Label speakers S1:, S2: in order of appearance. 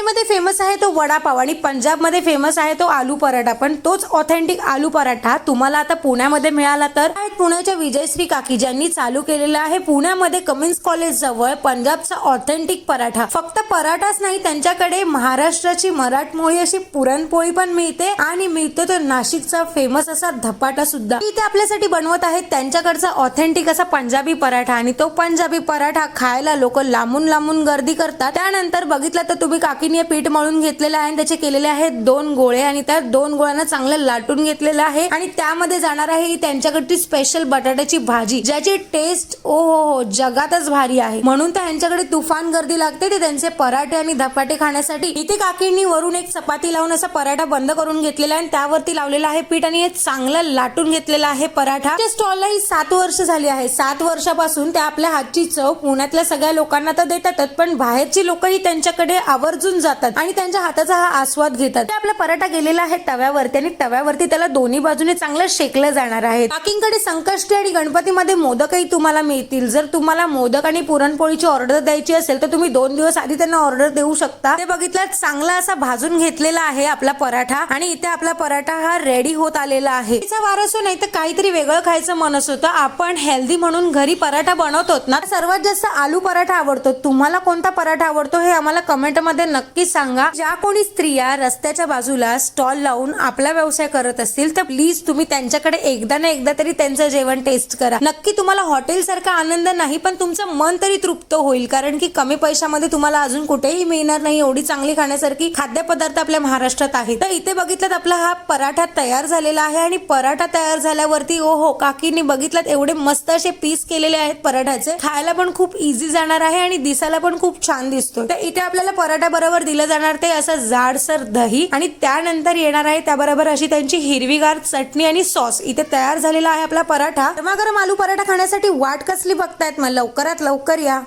S1: मुंबईमध्ये फेमस आहे तो वडापाव आणि पंजाबमध्ये फेमस आहे तो आलू पराठा. पण तोच ऑथेंटिक आलू पराठा तुम्हाला आता पुण्यामध्ये मिळाला तर. पुण्याच्या विजयश्री काकी ज्यांनी चालू केलेला आहे पुण्यामध्ये कमिन्स कॉलेज जवळ पंजाबचा ऑथेंटिक पराठा. फक्त पराठाच नाही त्यांच्याकडे महाराष्ट्राची मराठमोळी अशी पुरणपोळी पण मिळते आणि मिळतो तो नाशिकचा फेमस असा धपाटा सुद्धा. इथे आपल्यासाठी बनवत आहेत त्यांच्याकडचा ऑथेंटिक असा पंजाबी पराठा आणि तो पंजाबी पराठा खायला लोक लांबून लांबून गर्दी करतात. त्यानंतर बघितलं तर तुम्ही काकी हे पीठ मळून घेतलेलं आहे आणि त्याचे केलेले आहेत दोन गोळे आणि त्या दोन गोळ्यांना चांगलं लाटून घेतलेलं आहे. आणि त्यामध्ये जाणार आहे ही त्यांच्याकडची स्पेशल बटाट्याची भाजी ज्याची टेस्ट ओ हो हो जगातच भारी आहे. म्हणून तर यांच्याकडे तुफान गर्दी लागते ते त्यांचे पराठे आणि धपाटे खाण्यासाठी. इथे काकींनी वरून एक चपाती लावून असा पराठा बंद करून घेतलेला आहे आणि त्यावरती लावलेला आहे पीठ आणि हे चांगलं लाटून घेतलेलं आहे पराठा. त्या स्टॉलला ही सात वर्ष झाली आहे. सात वर्षापासून त्या आपल्या हातची चव पुण्यातल्या सगळ्या लोकांना तर देतातच पण बाहेरची लोकही त्यांच्याकडे आवर्जून जातात आणि त्यांच्या हाताचा हा आस्वाद घेतात. ते आपला पराठा गेलेला आहे तव्यावरती आणि तव्यावरती त्याला दोन्ही बाजूने चांगलं शेकलं जाणार आहे. काकींकडे संकष्टी आणि गणपतीमध्ये मोदकही तुम्हाला मिळतील. जर तुम्हाला मोदक आणि पुरणपोळीची ऑर्डर द्यायची असेल तर तुम्ही दोन दिवस आधी त्यांना ऑर्डर देऊ शकता. ते बघितलं चांगला असा भाजून घेतलेला आहे आपला पराठा आणि इथे आपला पराठा हा रेडी होत आलेला आहे. तिचा वार असो नाही तर काहीतरी वेगळं खायचं मन होतं आपण हेल्दी म्हणून घरी पराठा बनवतो ना. सर्वात जास्त आलू पराठा आवडतो. तुम्हाला कोणता पराठा आवडतो हे आम्हाला कमेंट नक्कीच नक्की सांगा. ज्या कोणी स्त्रिया रस्त्याच्या बाजूला स्टॉल लावून आपला व्यवसाय करत असतील तर प्लीज तुम्ही त्यांच्याकडे एकदा ना एकदा तरी त्यांचं जेवण टेस्ट करा. नक्की तुम्हाला हॉटेल सारखा आनंद नाही पण तुमचं मन तरी तृप्त होईल. कारण की कमी पैशामध्ये तुम्हाला अजून कुठेही मिळणार नाही एवढी चांगली खाण्यासारखी खाद्यपदार्थ आपल्या महाराष्ट्रात आहेत. तर इथे बघितलं आपला हा पराठा तयार झालेला आहे आणि पराठा तयार झाल्यावरती ओ हो काकीने बघितलं एवढे मस्त असे पीस केलेले आहेत पराठ्याचे खायला पण खूप इझी जाणार आहे आणि दिसायला पण खूप छान दिसतो तर इथे आपल्याला पराठा बरोबर दिलं जाणार ते असं जाडसर दही आणि त्यानंतर येणार आहे त्याबरोबर अशी त्यांची हिरवीगार चटणी आणि सॉस. इथे तयार झालेला आहे आपला पराठा. गरमागरम आलू पराठा खाण्यासाठी वाट कसली बघतायत मग? लवकरात लवकर या.